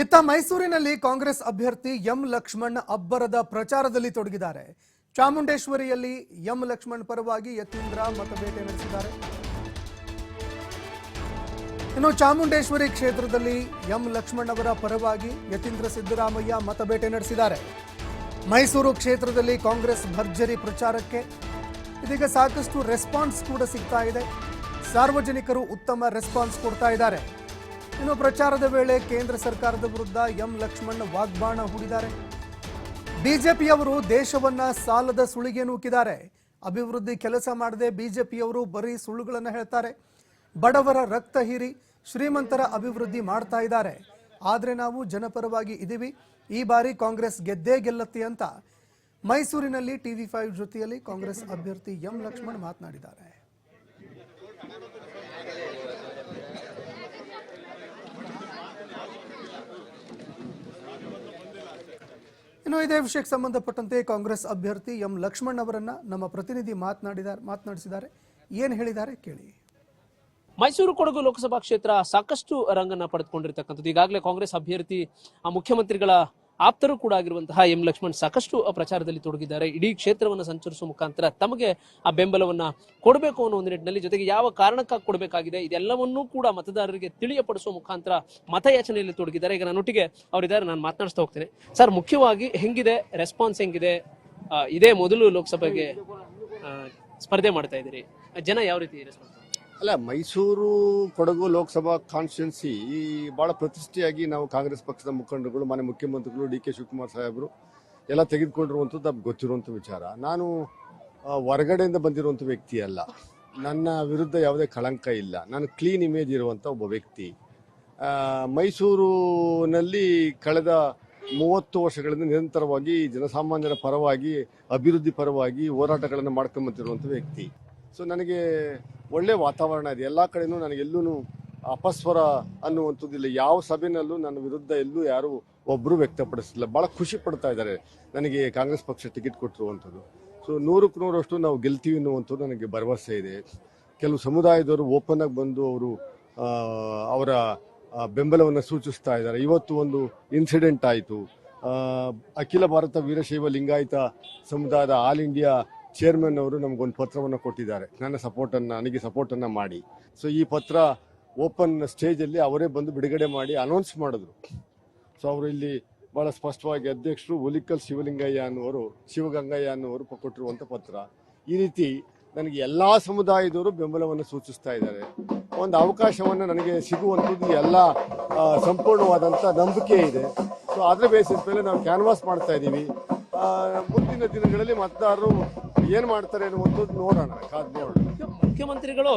ಇತ್ತ ಮೈಸೂರಿನಲ್ಲಿ ಕಾಂಗ್ರೆಸ್ ಅಭ್ಯರ್ಥಿ ಎಂ ಲಕ್ಷ್ಮಣ್ ಅಬ್ಬರದ ಪ್ರಚಾರದಲ್ಲಿ ತೊಡಗಿದ್ದಾರೆ. ಚಾಮುಂಡೇಶ್ವರಿಯಲ್ಲಿ ಎಂ ಲಕ್ಷ್ಮಣ್ ಪರವಾಗಿ ಯತೀಂದ್ರ ಮತಬೇಟೆ ನಡೆಸಿದ್ದಾರೆ. ಇನ್ನು ಚಾಮುಂಡೇಶ್ವರಿ ಕ್ಷೇತ್ರದಲ್ಲಿ ಎಂ ಲಕ್ಷ್ಮಣ್ ಅವರ ಪರವಾಗಿ ಯತೀಂದ್ರ ಸಿದ್ದರಾಮಯ್ಯ ಮತಬೇಟೆ ನಡೆಸಿದ್ದಾರೆ. ಮೈಸೂರು ಕ್ಷೇತ್ರದಲ್ಲಿ ಕಾಂಗ್ರೆಸ್ ಭರ್ಜರಿ ಪ್ರಚಾರಕ್ಕೆ ಇದೀಗ ಸಾಕಷ್ಟು ರೆಸ್ಪಾನ್ಸ್ ಕೂಡ ಸಿಗ್ತಾ ಇದೆ. ಸಾರ್ವಜನಿಕರು ಉತ್ತಮ ರೆಸ್ಪಾನ್ಸ್ ಕೊಡ್ತಾ ಇದ್ದಾರೆ. ಇನ್ನು ಪ್ರಚಾರದ ವೇಳೆ ಕೇಂದ್ರ ಸರ್ಕಾರದ ವಿರುದ್ಧ ಎಂ ಲಕ್ಷ್ಮಣ್ ವಾಗ್ಬಾಣ ಹೂಡಿದ್ದಾರೆ. ಬಿಜೆಪಿಯವರು ದೇಶವನ್ನ ಸಾಲದ ಸುಳಿಗೆ ನೂಕಿದ್ದಾರೆ. ಅಭಿವೃದ್ಧಿ ಕೆಲಸ ಮಾಡದೆ ಬಿಜೆಪಿಯವರು ಬರೀ ಸುಳ್ಳುಗಳನ್ನು ಹೇಳ್ತಾರೆ. ಬಡವರ ರಕ್ತ ಹೀರಿ ಶ್ರೀಮಂತರ ಅಭಿವೃದ್ಧಿ ಮಾಡ್ತಾ ಇದ್ದಾರೆ. ಆದರೆ ನಾವು ಜನಪರವಾಗಿ ಇದ್ದೀವಿ ಈ ಬಾರಿ ಕಾಂಗ್ರೆಸ್ ಗೆದ್ದೇ ಗೆಲ್ಲತ್ತೆ ಅಂತ ಮೈಸೂರಿನಲ್ಲಿ ಟಿವಿ ಫೈವ್ ಜೊತೆಯಲ್ಲಿ ಕಾಂಗ್ರೆಸ್ ಅಭ್ಯರ್ಥಿ ಎಂ ಲಕ್ಷ್ಮಣ್ ಮಾತನಾಡಿದ್ದಾರೆ. ಇನ್ನು ಇದೇ ವಿಷಯಕ್ಕೆ ಸಂಬಂಧಪಟ್ಟಂತೆ ಕಾಂಗ್ರೆಸ್ ಅಭ್ಯರ್ಥಿ ಎಂ ಲಕ್ಷ್ಮಣ್ ಅವರನ್ನ ನಮ್ಮ ಪ್ರತಿನಿಧಿ ಮಾತನಾಡಿದ್ದಾರೆ ಮಾತನಾಡಿಸಿದ್ದಾರೆ. ಏನು ಹೇಳಿದ್ದಾರೆ ಕೇಳಿ. ಮೈಸೂರು ಕೊಡಗು ಲೋಕಸಭಾ ಕ್ಷೇತ್ರ ಸಾಕಷ್ಟು ರಂಗನ್ನ ಪಡೆದುಕೊಂಡಿರ್ತಕ್ಕಂಥದ್ದು. ಈಗಾಗಲೇ ಕಾಂಗ್ರೆಸ್ ಅಭ್ಯರ್ಥಿ, ಆ ಮುಖ್ಯಮಂತ್ರಿಗಳ ಆಪ್ತರು ಕೂಡ ಆಗಿರುವಂತಹ ಎಂ ಲಕ್ಷ್ಮಣ್ ಸಾಕಷ್ಟು ಪ್ರಚಾರದಲ್ಲಿ ತೊಡಗಿದ್ದಾರೆ. ಇಡೀ ಕ್ಷೇತ್ರವನ್ನು ಸಂಚರಿಸುವ ಮುಖಾಂತರ ತಮಗೆ ಆ ಬೆಂಬಲವನ್ನ ಕೊಡಬೇಕು ಅನ್ನೋ ಒಂದು ನಿಟ್ಟಿನಲ್ಲಿ ಜೊತೆಗೆ ಯಾವ ಕಾರಣಕ್ಕಾಗಿ ಕೊಡಬೇಕಾಗಿದೆ ಇದೆಲ್ಲವನ್ನೂ ಕೂಡ ಮತದಾರರಿಗೆ ತಿಳಿಯಪಡಿಸುವ ಮುಖಾಂತರ ಮತಯಾಚನೆಯಲ್ಲಿ ತೊಡಗಿದ್ದಾರೆ. ಈಗ ನನ್ನೊಟ್ಟಿಗೆ ಅವರಿದ್ದಾರೆ, ನಾನು ಮಾತನಾಡಿಸ್ತಾ ಹೋಗ್ತೇನೆ. ಸರ್, ಮುಖ್ಯವಾಗಿ ಹೆಂಗಿದೆ ರೆಸ್ಪಾನ್ಸ್ ಹೆಂಗಿದೆ? ಇದೇ ಮೊದಲು ಲೋಕಸಭೆಗೆ ಸ್ಪರ್ಧೆ ಮಾಡ್ತಾ ಇದ್ದೀರಿ. ಜನ ಯಾವ ರೀತಿ ರೆಸ್ಪಾನ್ಸ್ ಅಲ್ಲ, ಮೈಸೂರು ಕೊಡಗು ಲೋಕಸಭಾ ಕಾನ್ಸ್ಟಿಟ್ಯೂನ್ಸಿ ಬಹಳ ಪ್ರತಿಷ್ಠೆಯಾಗಿ ನಾವು ಕಾಂಗ್ರೆಸ್ ಪಕ್ಷದ ಮುಖಂಡರುಗಳು ಮನೆ ಮುಖ್ಯಮಂತ್ರಿಗಳು, ಡಿ ಕೆ ಶಿವಕುಮಾರ್ ಸಾಹೇಬರು ಎಲ್ಲ ತೆಗೆದುಕೊಂಡಿರುವಂಥದ್ದು ಗೊತ್ತಿರುವಂಥ ವಿಚಾರ. ನಾನು ಹೊರಗಡೆಯಿಂದ ಬಂದಿರುವಂಥ ವ್ಯಕ್ತಿ ಅಲ್ಲ. ನನ್ನ ವಿರುದ್ಧ ಯಾವುದೇ ಕಳಂಕ ಇಲ್ಲ. ನಾನು ಕ್ಲೀನ್ ಇಮೇಜ್ ಇರುವಂಥ ಒಬ್ಬ ವ್ಯಕ್ತಿ. ಮೈಸೂರಿನಲ್ಲಿ ಕಳೆದ ಮೂವತ್ತು ವರ್ಷಗಳಿಂದ ನಿರಂತರವಾಗಿ ಜನಸಾಮಾನ್ಯರ ಪರವಾಗಿ, ಅಭಿವೃದ್ಧಿ ಪರವಾಗಿ ಹೋರಾಟಗಳನ್ನು ಮಾಡ್ಕೊಂಬಂತಿರುವಂಥ ವ್ಯಕ್ತಿ. ಸೊ ನನಗೆ ಒಳ್ಳೆ ವಾತಾವರಣ ಇದೆ. ಎಲ್ಲ ಕಡೆನೂ ನನಗೆಲ್ಲೂ ಅಪಸ್ವರ ಅನ್ನುವಂಥದ್ದಿಲ್ಲ. ಯಾವ ಸಭೆನಲ್ಲೂ ನನ್ನ ವಿರುದ್ಧ ಎಲ್ಲೂ ಯಾರು ಒಬ್ಬರು ವ್ಯಕ್ತಪಡಿಸಿಲ್ಲ ಭಾಳ ಖುಷಿ ಪಡ್ತಾ ಇದ್ದಾರೆ. ನನಗೆ ಕಾಂಗ್ರೆಸ್ ಪಕ್ಷ ಟಿಕೆಟ್ ಕೊಟ್ಟಿರುವಂಥದ್ದು. ಸೊ ನೂರಕ್ಕೆ ನೂರಷ್ಟು ನಾವು ಗೆಲ್ತೀವಿ ಅನ್ನುವಂಥದ್ದು ನನಗೆ ಭರವಸೆ ಇದೆ. ಕೆಲವು ಸಮುದಾಯದವರು ಓಪನ್ ಆಗಿ ಬಂದು ಅವರು ಅವರ ಬೆಂಬಲವನ್ನು ಸೂಚಿಸ್ತಾ ಇದ್ದಾರೆ. ಇವತ್ತು ಒಂದು ಇನ್ಸಿಡೆಂಟ್ ಆಯಿತು. ಅಖಿಲ ಭಾರತ ವೀರಶೈವ ಲಿಂಗಾಯತ ಸಮುದಾಯದ ಆಲ್ ಇಂಡಿಯಾ ಚೇರ್ಮನ್ ಅವರು ನಮಗೊಂದು ಪತ್ರವನ್ನು ಕೊಟ್ಟಿದ್ದಾರೆ. ನನ್ನ ಸಪೋರ್ಟನ್ನು, ನನಗೆ ಸಪೋರ್ಟನ್ನು ಮಾಡಿ. ಸೊ ಈ ಪತ್ರ ಓಪನ್ ಸ್ಟೇಜಲ್ಲಿ ಅವರೇ ಬಂದು ಬಿಡುಗಡೆ ಮಾಡಿ ಅನೌನ್ಸ್ ಮಾಡಿದ್ರು. ಸೊ ಅವರು ಇಲ್ಲಿ ಬಹಳ ಸ್ಪಷ್ಟವಾಗಿ ಅಧ್ಯಕ್ಷರು ಹುಲಿಕಲ್ ಶಿವಲಿಂಗಯ್ಯ ಅನ್ನುವರು, ಶಿವಗಂಗಯ್ಯ ಅನ್ನುವರು ಕೊಟ್ಟಿರುವಂಥ ಪತ್ರ. ಈ ರೀತಿ ನನಗೆ ಎಲ್ಲ ಸಮುದಾಯದವರು ಬೆಂಬಲವನ್ನು ಸೂಚಿಸ್ತಾ ಇದ್ದಾರೆ. ಒಂದು ಅವಕಾಶವನ್ನು ನನಗೆ ಸಿಗುವಂಥದ್ದು ಎಲ್ಲ ಸಂಪೂರ್ಣವಾದಂಥ ನಂಬಿಕೆ ಇದೆ. ಸೊ ಅದರ ಬೇಸಿಸ್ ಮೇಲೆ ನಾವು ಕ್ಯಾನ್ವಾಸ್ ಮಾಡ್ತಾ ಇದ್ದೀವಿ. ಮುಂದಿನ ದಿನಗಳಲ್ಲಿ ಮತದಾರರು ಏನು ಮಾಡ್ತಾರೆ ಅನ್ನುವಂಥದ್ದು ನೋಡೋಣ ಮುಖ್ಯಮಂತ್ರಿಗಳು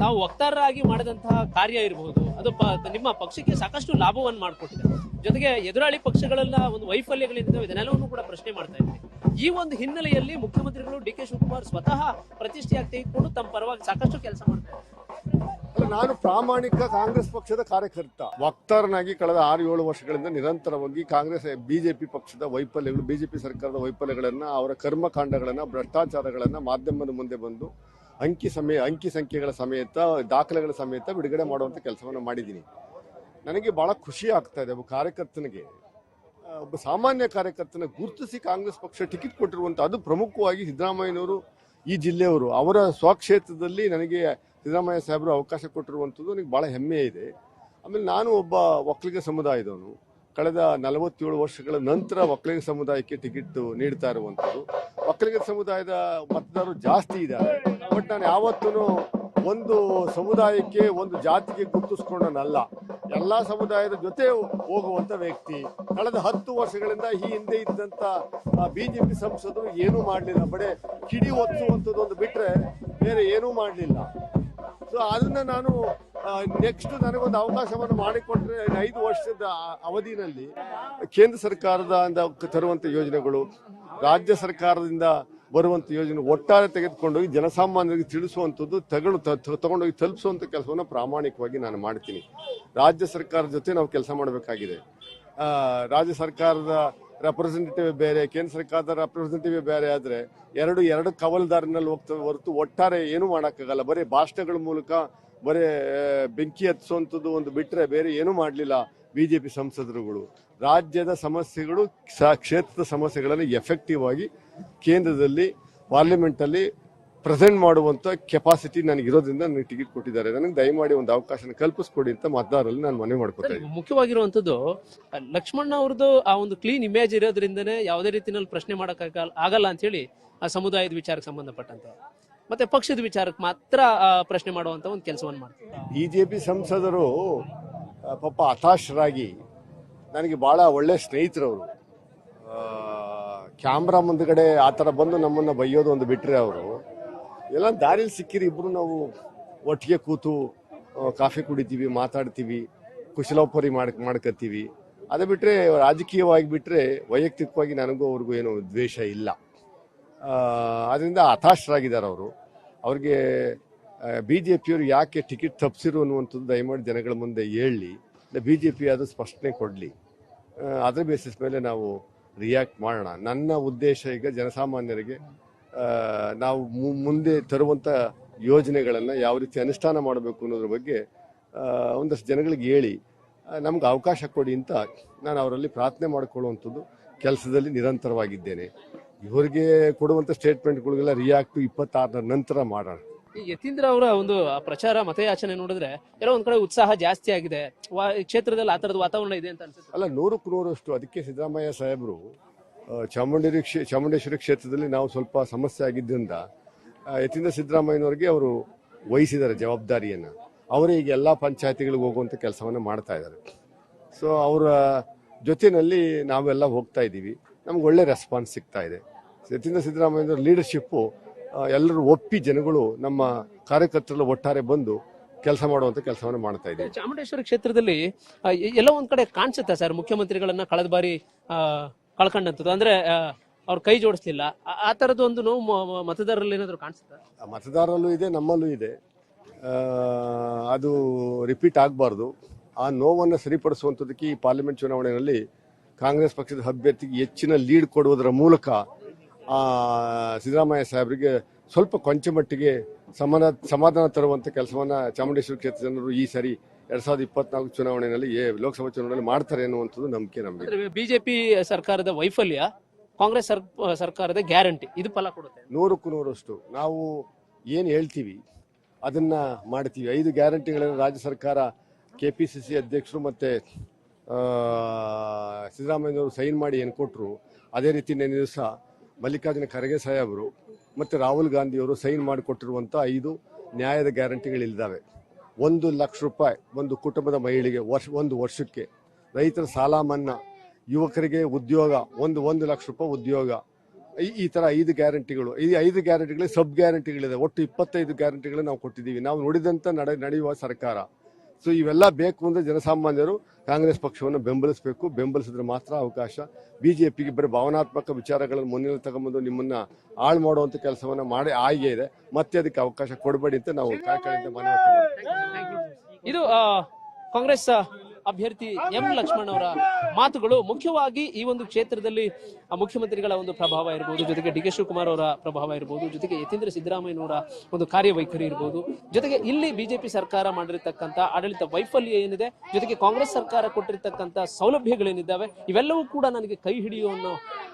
ತಾವು ವಕ್ತಾರರಾಗಿ ಮಾಡಿದಂತಹ ಕಾರ್ಯ ಇರಬಹುದು ಅದು ನಿಮ್ಮ ಪಕ್ಷಕ್ಕೆ ಸಾಕಷ್ಟು ಲಾಭವನ್ನು ಮಾಡಿಕೊಟ್ಟಿದೆ. ಜೊತೆಗೆ ಎದುರಾಳಿ ಪಕ್ಷಗಳೆಲ್ಲ ಒಂದು ವೈಫಲ್ಯಗಳಿಂದ ಇದನ್ನೆಲ್ಲವನ್ನು ಕೂಡ ಪ್ರಶ್ನೆ ಮಾಡ್ತಾ ಇದ್ದೀವಿ ಈ ಒಂದು ಹಿನ್ನೆಲೆಯಲ್ಲಿ ಮುಖ್ಯಮಂತ್ರಿಗಳು ಡಿ ಕೆ ಶಿವಕುಮಾರ್ ಸ್ವತಃ ಪ್ರತಿಷ್ಠೆಯಾಗಿ ತೆಗೆದುಕೊಂಡು ತಮ್ಮ ಪರವಾಗಿ ಸಾಕಷ್ಟು ಕೆಲಸ ಮಾಡ್ತಾರೆ ನಾನು ಪ್ರಾಮಾಣಿಕ ಕಾಂಗ್ರೆಸ್ ಪಕ್ಷದ ಕಾರ್ಯಕರ್ತ. ವಕ್ತಾರನಾಗಿ ಕಳೆದ ಆರು ಏಳು ವರ್ಷಗಳಿಂದ ನಿರಂತರವಾಗಿ ಕಾಂಗ್ರೆಸ್, ಬಿಜೆಪಿ ಪಕ್ಷದ ವೈಫಲ್ಯಗಳು, ಬಿಜೆಪಿ ಸರ್ಕಾರದ ವೈಫಲ್ಯಗಳನ್ನು, ಅವರ ಕರ್ಮಕಾಂಡಗಳನ್ನು ಭ್ರಷ್ಟಾಚಾರಗಳನ್ನು ಮಾಧ್ಯಮದ ಮುಂದೆ ಬಂದು ಅಂಕಿ ಸಮಯ, ಅಂಕಿ ಸಂಖ್ಯೆಗಳ ಸಮೇತ, ದಾಖಲೆಗಳ ಸಮೇತ ಬಿಡುಗಡೆ ಮಾಡುವಂತ ಕೆಲಸವನ್ನು ಮಾಡಿದ್ದೀನಿ. ನನಗೆ ಬಹಳ ಖುಷಿ ಆಗ್ತಾ ಇದೆ ಒಬ್ಬ ಕಾರ್ಯಕರ್ತನಿಗೆ. ಒಬ್ಬ ಸಾಮಾನ್ಯ ಕಾರ್ಯಕರ್ತನ ಗುರುತಿಸಿ ಕಾಂಗ್ರೆಸ್ ಪಕ್ಷ ಟಿಕೆಟ್ ಕೊಟ್ಟಿರುವಂತ ಅದು ಪ್ರಮುಖವಾಗಿ ಸಿದ್ದರಾಮಯ್ಯನವರು, ಈ ಜಿಲ್ಲೆಯವರು ಅವರ ಸ್ವಕ್ಷೇತ್ರದಲ್ಲಿ ನನಗೆ ಸಿದ್ದರಾಮಯ್ಯ ಸಾಹೇಬರು ಅವಕಾಶ ಕೊಟ್ಟಿರುವಂಥದ್ದು ನನಗೆ ಭಾಳ ಹೆಮ್ಮೆ ಇದೆ. ಆಮೇಲೆ ನಾನು ಒಬ್ಬ ಒಕ್ಕಲಿಗ ಸಮುದಾಯದವನು. ಕಳೆದ ನಲವತ್ತೇಳು ವರ್ಷಗಳ ನಂತರ ಒಕ್ಕಲಿಗ ಸಮುದಾಯಕ್ಕೆ ಟಿಕೆಟ್ ನೀಡ್ತಾ ಇರುವಂಥದ್ದು. ಒಕ್ಕಲಿಗ ಸಮುದಾಯದ ಮತದಾರರು ಜಾಸ್ತಿ ಇದ್ದಾರೆ. ಬಟ್ ನಾನು ಯಾವತ್ತೂ ಒಂದು ಸಮುದಾಯಕ್ಕೆ, ಒಂದು ಜಾತಿಗೆ ಗುರುತಿಸ್ಕೊಂಡನಲ್ಲ. ಎಲ್ಲ ಸಮುದಾಯದ ಜೊತೆ ಹೋಗುವಂಥ ವ್ಯಕ್ತಿ. ಕಳೆದ ಹತ್ತು ವರ್ಷಗಳಿಂದ ಈ ಹಿಂದೆ ಇದ್ದಂಥ ಬಿ ಜೆ ಪಿ ಸಂಸದರು ಏನೂ ಮಾಡಲಿಲ್ಲ. ಬಡೆ ಕಿಡಿ ಒತ್ತುವಂಥದ್ದು ಒಂದು ಬಿಟ್ಟರೆ ಬೇರೆ ಏನೂ ಮಾಡಲಿಲ್ಲ. ಸೊ ಅದನ್ನ ನಾನು ನೆಕ್ಸ್ಟ್ ನನಗೊಂದು ಅವಕಾಶವನ್ನು ಮಾಡಿಕೊಟ್ರೆ ಐದು ವರ್ಷದ ಅವಧಿನಲ್ಲಿ ಕೇಂದ್ರ ಸರ್ಕಾರದ ಇಂದ ತರುವಂತ ಯೋಜನೆಗಳು, ರಾಜ್ಯ ಸರ್ಕಾರದಿಂದ ಬರುವಂತ ಯೋಜನೆ ಒಟ್ಟಾರೆ ತೆಗೆದುಕೊಂಡೋಗಿ ಜನಸಾಮಾನ್ಯರಿಗೆ ತಿಳಿಸುವಂಥದ್ದು ತಗೊಂಡು ತಗೊಂಡೋಗಿ ತಲುಪಿಸುವಂತ ಕೆಲಸವನ್ನು ಪ್ರಾಮಾಣಿಕವಾಗಿ ನಾನು ಮಾಡ್ತೀನಿ. ರಾಜ್ಯ ಸರ್ಕಾರದ ಜೊತೆ ನಾವು ಕೆಲಸ ಮಾಡಬೇಕಾಗಿದೆ. ರಾಜ್ಯ ಸರ್ಕಾರದ ರೆಪ್ರೆಸೆಂಟೇಟಿವ್ ಬೇರೆ, ಕೇಂದ್ರ ಸರ್ಕಾರದ ರೆಪ್ರೆಸೆಂಟೇಟಿವ್ ಬೇರೆ ಆದ್ರೆ ಎರಡು ಎರಡು ಕವಲ್ದಾರಿನಲ್ಲಿ ಹೋಗ್ತವೆ ಹೊರತು ಒಟ್ಟಾರೆ ಏನು ಮಾಡೋಕ್ಕಾಗಲ್ಲ. ಬರೀ ಭಾಷಣಗಳ ಮೂಲಕ ಬರೀ ಬೆಂಕಿ ಹತ್ತಿಸುವಂಥದ್ದು ಒಂದು ಬಿಟ್ಟರೆ ಬೇರೆ ಏನೂ ಮಾಡಲಿಲ್ಲ ಬಿಜೆಪಿ ಸಂಸದರುಗಳು. ರಾಜ್ಯದ ಸಮಸ್ಯೆಗಳು ಕ್ಷೇತ್ರದ ಸಮಸ್ಯೆಗಳನ್ನು ಎಫೆಕ್ಟಿವ್ ಆಗಿ ಕೇಂದ್ರದಲ್ಲಿ ಪಾರ್ಲಿಮೆಂಟ್ ಅಲ್ಲಿ ಪ್ರೆಸೆಂಟ್ ಮಾಡುವಂತ ಕೆಪಾಸಿಟಿ ನನಗೆ ಇರೋದ್ರಿಂದ ನನಗೆ ಟಿಕೆಟ್ ಕೊಟ್ಟಿದ್ದಾರೆ. ನನಗೆ ದಯಮಾಡಿ ಒಂದು ಅವಕಾಶ ಕಲ್ಪಿಸ್ಕೊಡಿ ಅಂತ ಮತದಾರರಲ್ಲಿ ನಾನು ಮನವಿ ಮಾಡ್ಕೊತಾ ಇದ್ದೀನಿ. ಮುಖ್ಯವಾಗಿರುವಂತದ್ದು ಲಕ್ಷ್ಮಣ್ಣ ಅವ್ರದ್ದು ಆ ಒಂದು ಕ್ಲೀನ್ ಇಮೇಜ್ ಇರೋದ್ರಿಂದನೇ ಯಾವುದೇ ರೀತಿಯಲ್ಲಿ ಪ್ರಶ್ನೆ ಮಾಡಕ್ ಆಗಲ್ಲ ಅಂತ ಹೇಳಿ ಆ ಸಮುದಾಯದ ವಿಚಾರಕ್ಕೆ ಸಂಬಂಧಪಟ್ಟಂತೆ. ಮತ್ತೆ ಪಕ್ಷದ ವಿಚಾರಕ್ಕೆ ಮಾತ್ರ ಪ್ರಶ್ನೆ ಮಾಡುವಂತ ಒಂದು ಕೆಲಸವನ್ನು ಮಾಡ್ತಾರೆ ಬಿಜೆಪಿ ಸಂಸದರು ಪಾಪ ಹತಾಶರಾಗಿ ನನಗೆ ಬಹಳ ಒಳ್ಳೆ ಸ್ನೇಹಿತರವರು. ಕ್ಯಾಮ್ರಾ ಮುಂದ್ಗಡೆ ಆ ಥರ ಬಂದು ನಮ್ಮನ್ನು ಬೈಯೋದು ಒಂದು ಬಿಟ್ಟರೆ ಅವರು. ಎಲ್ಲ ದಾರಿಲಿ ಸಿಕ್ಕಿರಿ, ಇಬ್ರು ನಾವು ಒಟ್ಟಿಗೆ ಕೂತು ಕಾಫಿ ಕುಡಿತೀವಿ, ಮಾತಾಡ್ತೀವಿ, ಕುಶಲೋಪರಿ ಮಾಡ್ ಮಾಡ್ಕೋತೀವಿ ಅದು ಬಿಟ್ಟರೆ ರಾಜಕೀಯವಾಗಿ ಬಿಟ್ಟರೆ ವೈಯಕ್ತಿಕವಾಗಿ ನನಗೂ ಅವ್ರಿಗೂ ಏನು ದ್ವೇಷ ಇಲ್ಲ. ಅದರಿಂದ ಹತಾಶರಾಗಿದ್ದಾರೆ ಅವರು. ಅವ್ರಿಗೆ ಬಿ ಜೆ ಪಿಯವರು ಯಾಕೆ ಟಿಕೆಟ್ ತಪ್ಪಿಸಿರು ಅನ್ನುವಂಥದ್ದು ದಯಮಾಡಿ ಜನಗಳ ಮುಂದೆ ಹೇಳಿ. ಬಿ ಜೆ ಪಿ ಅದು ಸ್ಪಷ್ಟನೆ ಕೊಡಲಿ. ಅದರ ಬೇಸಿಸ್ ಮೇಲೆ ನಾವು ರಿಯಾಕ್ಟ್ ಮಾಡೋಣ. ನನ್ನ ಉದ್ದೇಶ ಈಗ ಜನಸಾಮಾನ್ಯರಿಗೆ ನಾವು ಮುಂದೆ ತರುವಂಥ ಯೋಜನೆಗಳನ್ನು ಯಾವ ರೀತಿ ಅನುಷ್ಠಾನ ಮಾಡಬೇಕು ಅನ್ನೋದ್ರ ಬಗ್ಗೆ ಒಂದಷ್ಟು ಜನಗಳಿಗೆ ಹೇಳಿ ನಮ್ಗೆ ಅವಕಾಶ ಕೊಡಿ ಅಂತ ನಾನು ಅವರಲ್ಲಿ ಪ್ರಾರ್ಥನೆ ಮಾಡಿಕೊಳ್ಳುವಂಥದ್ದು. ಕೆಲಸದಲ್ಲಿ ನಿರಂತರವಾಗಿದ್ದೇನೆ. ಇವರಿಗೆ ಕೊಡುವಂಥ ಸ್ಟೇಟ್ಮೆಂಟ್ಗಳಿಗೆಲ್ಲ ರಿಯಾಕ್ಟ್ ಇಪ್ಪತ್ತಾರರ ನಂತರ ಮಾಡೋಣ. ಈ ಯತೀಂದ್ರ ಅವರ ಒಂದು ಪ್ರಚಾರ ಮತಯಾಚನೆ ನೋಡಿದ್ರೆ ಎಲ್ಲ ಒಂದ್ ಕಡೆ ಉತ್ಸಾಹ ಜಾಸ್ತಿ ಆಗಿದೆ. ವಾ- ಈ ಕ್ಷೇತ್ರದಲ್ಲಿ ಆ ತರದ ವಾತಾವರಣ ಇದೆ ಅಂತ ಅನ್ಸುತ್ತೆ. ಅಲ್ಲ ನೂರಕ್ಕೂ ನೂರಷ್ಟು ಅದಕ್ಕೆ ಸಿದ್ದರಾಮಯ್ಯ ಸಾಹೇಬರು ಚಾಮುಂಡೇರಿ ಕ್ಷೇ, ಚಾಮುಂಡೇಶ್ವರಿ ಕ್ಷೇತ್ರದಲ್ಲಿ ನಾವು ಸ್ವಲ್ಪ ಸಮಸ್ಯೆ ಆಗಿದ್ದರಿಂದ ಯತೀಂದ್ರ ಸಿದ್ದರಾಮಯ್ಯನವರಿಗೆ ಅವರು ವಹಿಸಿದ್ದಾರೆ ಜವಾಬ್ದಾರಿಯನ್ನು. ಅವರು ಈಗ ಎಲ್ಲ ಪಂಚಾಯತಿಗಳಿಗೆ ಹೋಗುವಂಥ ಕೆಲಸವನ್ನು ಮಾಡ್ತಾ ಇದ್ದಾರೆ. ಸೊ ಅವರ ಜೊತೆಯಲ್ಲಿ ನಾವೆಲ್ಲ ಹೋಗ್ತಾ ಇದ್ದೀವಿ. ನಮ್ಗೆ ಒಳ್ಳೆ ರೆಸ್ಪಾನ್ಸ್ ಸಿಗ್ತಾ ಇದೆ. ಯತೀಂದ್ರ ಸಿದ್ದರಾಮಯ್ಯನವರ ಲೀಡರ್ಶಿಪ್ಪು ಎಲ್ಲರೂ ಒಪ್ಪಿ ಜನಗಳು ನಮ್ಮ ಕಾರ್ಯಕರ್ತರೆಲ್ಲ ಒಟ್ಟಾರೆ ಬಂದು ಕೆಲಸ ಮಾಡುವಂಥ ಕೆಲಸವನ್ನು ಮಾಡ್ತಾ ಇದ್ದೀವಿ. ಚಾಮುಂಡೇಶ್ವರಿ ಕ್ಷೇತ್ರದಲ್ಲಿ ಎಲ್ಲ ಒಂದು ಕಡೆ ಕಾಣಿಸುತ್ತೆ ಸರ್ ಮುಖ್ಯಮಂತ್ರಿಗಳನ್ನ ಕಳೆದ ಬಾರಿ ಕಳ್ಕೊಂಡಂಥದ್ದು ಅಂದ್ರೆ ಅವ್ರು ಕೈ ಜೋಡಿಸ್ಲಿಲ್ಲ. ಆ- ತರದ ಒಂದು ನೋವು ಮತದಾರರಲ್ಲಿ ಏನಾದ್ರು ಕಾಣಿಸುತ್ತಾ? ಮತದಾರರಲ್ಲೂ ಇದೆ ನಮ್ಮಲ್ಲೂ ಇದೆ. ಅದು ರಿಪೀಟ್ ಆಗಬಾರ್ದು. ಆ ನೋವನ್ನು ಸರಿಪಡಿಸುವಂಥದ್ದಕ್ಕೆ ಈ ಪಾರ್ಲಿಮೆಂಟ್ ಚುನಾವಣೆಯಲ್ಲಿ ಕಾಂಗ್ರೆಸ್ ಪಕ್ಷದ ಅಭ್ಯರ್ಥಿಗೆ ಹೆಚ್ಚಿನ ಲೀಡ್ ಕೊಡುವುದರ ಮೂಲಕ ಆ, ಸಿದ್ದರಾಮಯ್ಯ ಸಾಹೇಬರಿಗೆ ಸ್ವಲ್ಪ ಕೊಂಚ ಮಟ್ಟಿಗೆ ಸಮಾನ ಸಮಾಧಾನ ತರುವಂಥ ಕೆಲಸವನ್ನು ಚಾಮುಂಡೇಶ್ವರಿ ಕ್ಷೇತ್ರ ಜನರು ಈ ಸರಿ ಎರಡ್ ಸಾವಿರದ ಇಪ್ಪತ್ನಾಲ್ಕು ಚುನಾವಣೆಯಲ್ಲಿ ಏ- ಲೋಕಸಭಾ ಚುನಾವಣೆಯಲ್ಲಿ ಮಾಡ್ತಾರೆ ಅನ್ನುವಂಥದ್ದು ನಂಬಿಕೆ ನಮಗೆ. ಬಿಜೆಪಿ ಸರ್ಕಾರದ ವೈಫಲ್ಯ ಕಾಂಗ್ರೆಸ್ ಸರ್- ಸರ್ಕಾರದ ಗ್ಯಾರಂಟಿ ಇದು ಫಲ ಕೊಡುತ್ತೆ. ನೂರಕ್ಕೂ ನೂರಷ್ಟು ನಾವು ಏನು ಹೇಳ್ತೀವಿ ಅದನ್ನ ಮಾಡ್ತೀವಿ. ಐದು ಗ್ಯಾರಂಟಿಗಳನ್ನು ರಾಜ್ಯ ಸರ್ಕಾರ ಕೆ ಪಿ ಸಿ ಸಿ ಅಧ್ಯಕ್ಷರು ಮತ್ತೆ ಸಿದ್ದರಾಮಯ್ಯನವರು ಸೈನ್ ಮಾಡಿ ಏನು ಕೊಟ್ಟರು ಅದೇ ರೀತಿ ನಿನ್ನೆ ದಿವಸ ಮಲ್ಲಿಕಾರ್ಜುನ ಖರ್ಗೆ ಸಾಹೇಬರು ಮತ್ತು ರಾಹುಲ್ ಗಾಂಧಿಯವರು ಸೈನ್ ಮಾಡಿಕೊಟ್ಟಿರುವಂಥ ಐದು ನ್ಯಾಯದ ಗ್ಯಾರಂಟಿಗಳಿದ್ದಾವೆ. ಒಂದು ಲಕ್ಷ ರೂಪಾಯಿ ಒಂದು ಕುಟುಂಬದ ಮಹಿಳೆಗೆ ವರ್ಷ, ಒಂದು ವರ್ಷಕ್ಕೆ ರೈತರ ಸಾಲ ಮನ್ನಾ, ಯುವಕರಿಗೆ ಉದ್ಯೋಗ, ಒಂದು ಒಂದು ಲಕ್ಷ ರೂಪಾಯಿ ಉದ್ಯೋಗ, ಈ- ತರ ಐದು ಗ್ಯಾರಂಟಿಗಳು. ಈ ಐದು ಗ್ಯಾರಂಟಿಗಳಿಗೆ ಸಬ್ ಗ್ಯಾರಂಟಿಗಳಿದೆ. ಒಟ್ಟು ಇಪ್ಪತ್ತೈದು ಗ್ಯಾರಂಟಿಗಳು ನಾವು ಕೊಟ್ಟಿದ್ದೀವಿ. ನಾವು ನೋಡಿದಂಥ ನಡೆ, ನಡೆಯುವ ಸರ್ಕಾರ. ಸೊ ಇವೆಲ್ಲ ಬೇಕು ಅಂದ್ರೆ ಜನಸಾಮಾನ್ಯರು ಕಾಂಗ್ರೆಸ್ ಪಕ್ಷವನ್ನು ಬೆಂಬಲಿಸಬೇಕು. ಬೆಂಬಲಿಸಿದ್ರೆ ಮಾತ್ರ ಅವಕಾಶ. ಬಿಜೆಪಿಗೆ ಬರೀ ಭಾವನಾತ್ಮಕ ವಿಚಾರಗಳನ್ನು ಮುನ್ನೆಲೆ ತಗೊಂಬಂದು ನಿಮ್ಮನ್ನ ಹಾಳು ಮಾಡುವಂಥ ಕೆಲಸವನ್ನ ಮಾಡಿ ಆಯ್ಕೆ ಇದೆ. ಮತ್ತೆ ಅದಕ್ಕೆ ಅವಕಾಶ ಕೊಡಬೇಡಿ ಅಂತ ನಾವು ಕಾರ್ಯಕ್ರಮದಿಂದ ಮನವಿ ಇದು ಕಾಂಗ್ರೆಸ್ ಅಭ್ಯರ್ಥಿ ಎಂ ಲಕ್ಷ್ಮಣ್ ಅವರ ಮಾತುಗಳು ಮುಖ್ಯವಾಗಿ ಈ ಒಂದು ಕ್ಷೇತ್ರದಲ್ಲಿ ಆ, ಮುಖ್ಯಮಂತ್ರಿಗಳ ಒಂದು ಪ್ರಭಾವ ಇರಬಹುದು ಜೊತೆಗೆ ಡಿ ಕೆ ಶಿವಕುಮಾರ್ ಅವರ ಪ್ರಭಾವ ಇರಬಹುದು ಜೊತೆಗೆ ಯತೀಂದ್ರ ಸಿದ್ದರಾಮಯ್ಯನವರ ಒಂದು ಕಾರ್ಯವೈಖರಿ ಇರಬಹುದು ಜೊತೆಗೆ ಇಲ್ಲಿ ಬಿಜೆಪಿ ಸರ್ಕಾರ ಮಾಡಿರ್ತಕ್ಕಂಥ ಆಡಳಿತ ವೈಫಲ್ಯ ಏನಿದೆ ಜೊತೆಗೆ ಕಾಂಗ್ರೆಸ್ ಸರ್ಕಾರ ಕೊಟ್ಟಿರ್ತಕ್ಕಂಥ ಸೌಲಭ್ಯಗಳೇನಿದ್ದಾವೆ ಇವೆಲ್ಲವೂ ಕೂಡ ನನಗೆ ಕೈ ಹಿಡಿಯುವ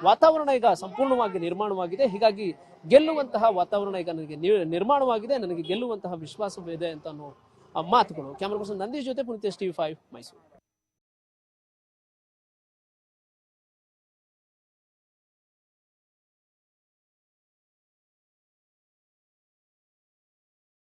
ವಾತಾವರಣ ಈಗ ಸಂಪೂರ್ಣವಾಗಿ ನಿರ್ಮಾಣವಾಗಿದೆ. ಹೀಗಾಗಿ ಗೆಲ್ಲುವಂತಹ ವಾತಾವರಣ ಈಗ ನನಗೆ ನಿರ್ಮಾಣವಾಗಿದೆ ನನಗೆ ಗೆಲ್ಲುವಂತಹ ವಿಶ್ವಾಸವಿದೆ ಅಂತ ಮಾತುಗಳು. ಕ್ಯಾಮ್ರಾ ಪರ್ಸನ್ ನಂದೀಶ್ ಜೊತೆ ಪುನೀತ್ ಟಿವಿ ಫೈವ್ ಮೈಸೂರು.